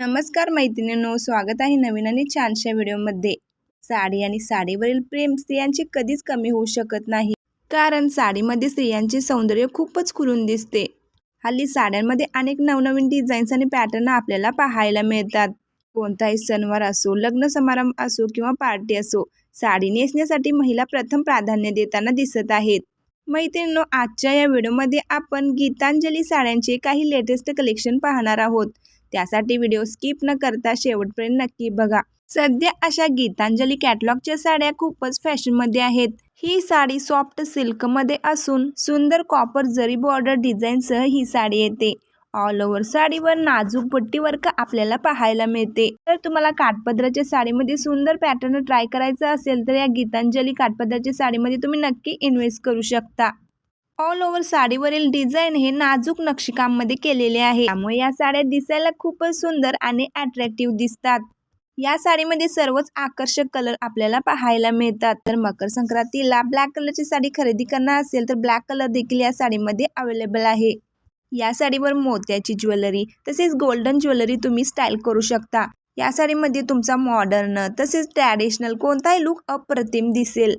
नमस्कार मैत्रिणींनो स्वागत आहे नवीन आणि छानशा व्हिडिओमध्ये. साडी आणि साडीवरील प्रेम स्त्रियांचे कधीच कमी होऊ शकत नाही कारण साडीमध्ये स्त्रियांचे सौंदर्य खूपच खुलून दिसते. हल्ली साड्यांमध्ये अनेक नवनवीन डिझाईन्स आणि पॅटर्न आपल्याला पाहायला मिळतात. कोणताही सणवार असो लग्न समारंभ असो किंवा पार्टी असो साडी नेसण्यासाठी महिला प्रथम प्राधान्य देताना दिसत आहेत. मैत्रिणींनो आजच्या या व्हिडिओमध्ये आपण गीतांजली साड्यांचे काही लेटेस्ट कलेक्शन पाहणार आहोत. त्यासाठी व्हिडिओ स्किप न करता शेवटपर्यंत नक्की बघा. सध्या अशा गीतांजली कॅटलॉगच्या साड्या खूपच फॅशनमध्ये आहेत. ही साडी सॉफ्ट सिल्कमध्ये असून सुंदर कॉपर जरी बॉर्डर डिझाईनसह ही साडी येते. ऑल ओव्हर साडीवर नाजूक पट्टी वर्क आपल्याला पाहायला मिळते. तर तुम्हाला काठपदराच्या साडीमध्ये सुंदर पॅटर्न ट्राय करायचा असेल तर या गीतांजली काठपदराच्या साडीमध्ये तुम्ही नक्की इन्व्हेस्ट करू शकता. ऑल ओव्हर साडीवरील डिझाईन हे नाजूक नक्षीकाममध्ये केलेले आहे. त्यामुळे या साड्या दिसायला खूपच सुंदर आणि अट्रॅक्टिव्ह दिसतात. या साडीमध्ये सर्वच आकर्षक कलर आपल्याला पाहायला मिळतात. तर मकर संक्रांतीला ब्लॅक कलरची साडी खरेदी करणार असेल तर ब्लॅक कलर देखील या साडीमध्ये अवेलेबल आहे. या साडीवर मोत्याची ज्वेलरी तसेच गोल्डन ज्वेलरी तुम्ही स्टाईल करू शकता. या साडीमध्ये तुमचा मॉडर्न तसेच ट्रॅडिशनल कोणताही लुक अप्रतिम दिसेल.